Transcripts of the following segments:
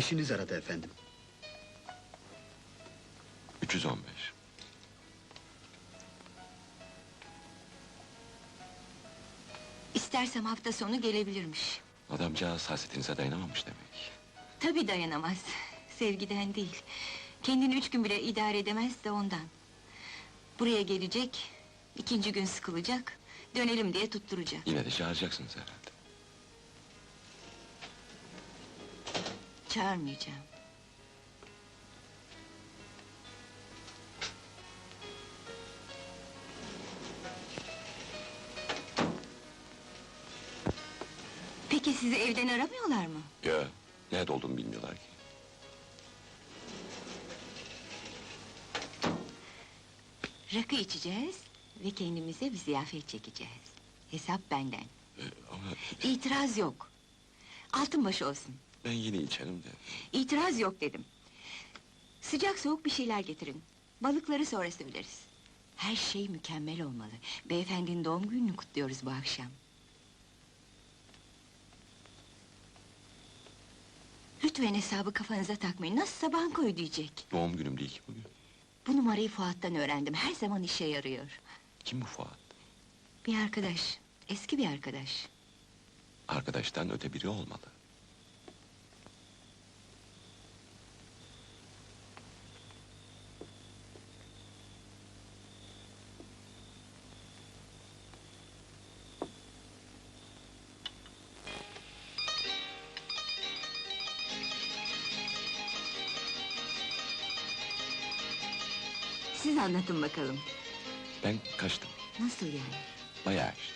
Eşiniz aradı efendim. 315. İstersem hafta sonu gelebilirmiş. Adamcağız hasretinize dayanamamış demek. Tabii dayanamaz. Sevgiden değil. Kendini üç gün bile idare edemez de ondan. Buraya gelecek, ikinci gün sıkılacak, dönelim diye tutturacak. Yine de çağıracaksınız herhalde. Çağırmayacağım. Peki sizi evden aramıyorlar mı? Ya, nerede olduğumu bilmiyorlar ki. Rakı içeceğiz ve kendimize bir ziyafet çekeceğiz. Hesap benden. Ee, ama İtiraz yok. Altın başı olsun. Ben yine içerim de. İtiraz yok dedim. Sıcak soğuk bir şeyler getirin. Balıkları sonra söyleriz. Her şey mükemmel olmalı. Beyefendinin doğum gününü kutluyoruz bu akşam. Lütfen hesabı kafanıza takmayın. Nasılsa banka ödeyecek. Doğum günüm değil ki bugün. Bu numarayı Fuat'tan öğrendim. Her zaman işe yarıyor. Kim bu Fuat? Bir arkadaş. Eski bir arkadaş. Arkadaştan öte biri olmalı. Siz anlatın bakalım. Ben kaçtım. Nasıl yani? Bayağı işte.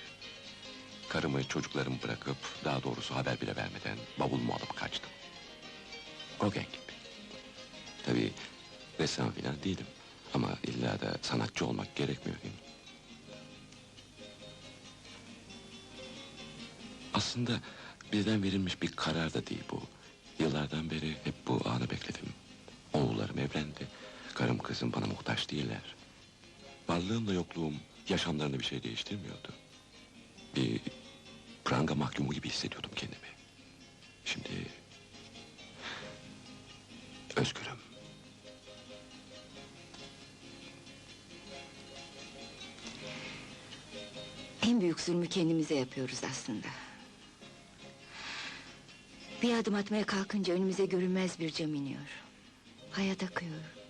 Karımı, çocuklarımı bırakıp, daha doğrusu haber bile vermeden bavulumu alıp kaçtım. Gauguin gibi. Tabii ressam falan değilim. Ama illa da sanatçı olmak gerekmiyor değil mi? Aslında bizden verilmiş bir karar da değil bu. Yıllardan beri hep bu anı bekledim. Oğullarım evlendi. Karım kızım bana muhtaç değiller. Varlığımla yokluğum yaşamlarında bir şey değiştirmiyordu. Bir pranga mahkumu gibi hissediyordum kendimi. Şimdi... Özgürüm. En büyük zulmü kendimize yapıyoruz aslında. Bir adım atmaya kalkınca önümüze görünmez bir cam iniyor. Hayat akıyor.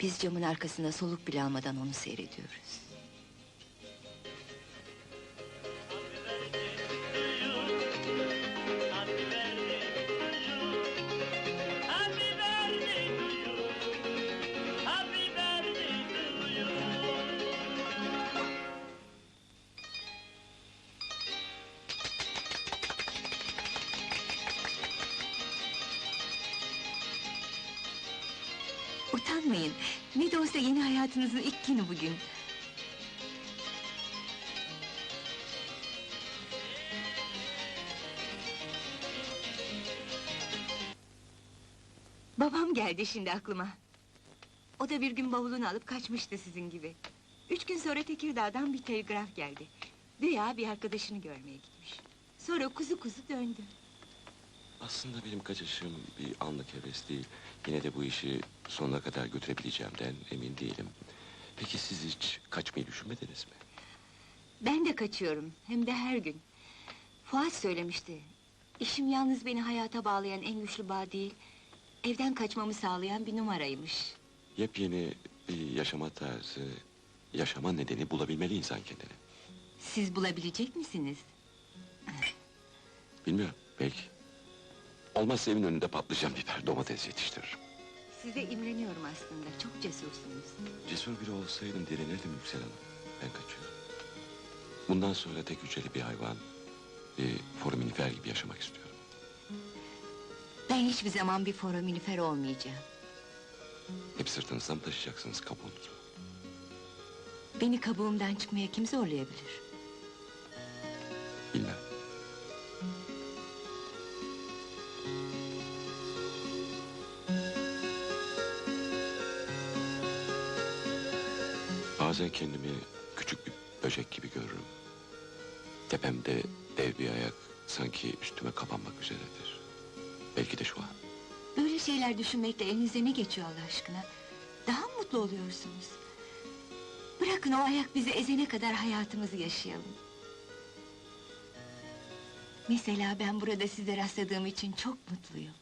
Biz camın arkasında soluk bile almadan onu seyrediyoruz. Utanmayın. Ne de olsa yeni hayatınızın ilk günü bugün. Babam geldi şimdi aklıma. O da bir gün bavulunu alıp kaçmıştı sizin gibi. Üç gün sonra Tekirdağ'dan bir telgraf geldi. Güya bir arkadaşını görmeye gitmiş. Sonra kuzu kuzu döndü. Aslında benim kaçışım bir anlık heves değil. Yine de bu işi sonuna kadar götürebileceğimden emin değilim. Peki siz hiç kaçmayı düşünmediniz mi? Ben de kaçıyorum, hem de her gün. Fuat söylemişti. İşim yalnız beni hayata bağlayan en güçlü bağ değil... ...evden kaçmamı sağlayan bir numaraymış. Yepyeni bir yaşama tarzı, yaşama nedeni bulabilmeli insan kendine. Siz bulabilecek misiniz? Bilmiyorum, belki. Olmazsa evin önünde patlıcan biber, domates yetiştiririm. Size imreniyorum aslında, çok cesursunuz. Cesur biri olsaydım direnirdim Yüksel Hanım. Ben kaçıyorum. Bundan sonra tek hücreli bir hayvan, bir foraminifer gibi yaşamak istiyorum. Ben hiçbir zaman bir foraminifer olmayacağım. Hep sırtınızda mı taşıyacaksınız kabuğunuzu? Beni kabuğumdan çıkmaya kim zorlayabilir? Bazen kendimi küçük bir böcek gibi görürüm. Tepemde dev bir ayak sanki üstüme kapanmak üzeredir. Belki de şu an. Böyle şeyler düşünmekle elinize ne geçiyor Allah aşkına? Daha mı mutlu oluyorsunuz? Bırakın o ayak bizi ezene kadar hayatımızı yaşayalım. Mesela ben burada size rastladığım için çok mutluyum.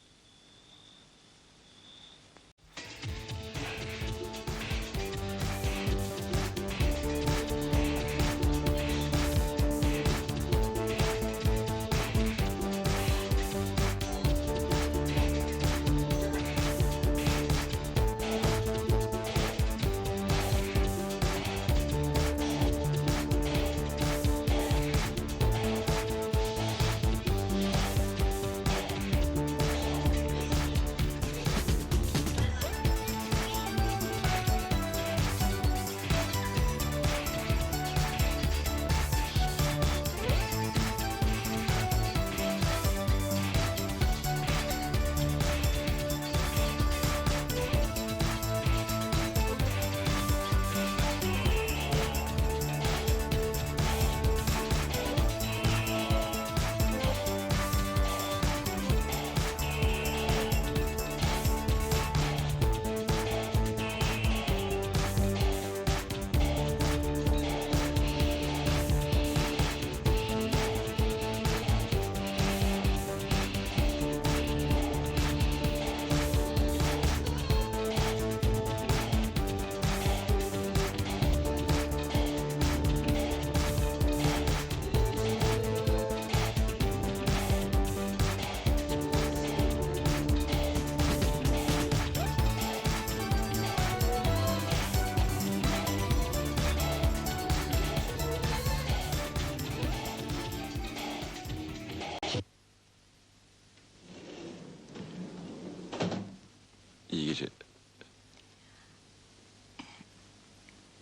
Gece.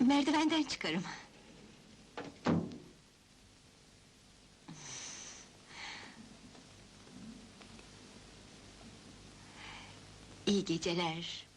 Merdivenden çıkarım. İyi geceler.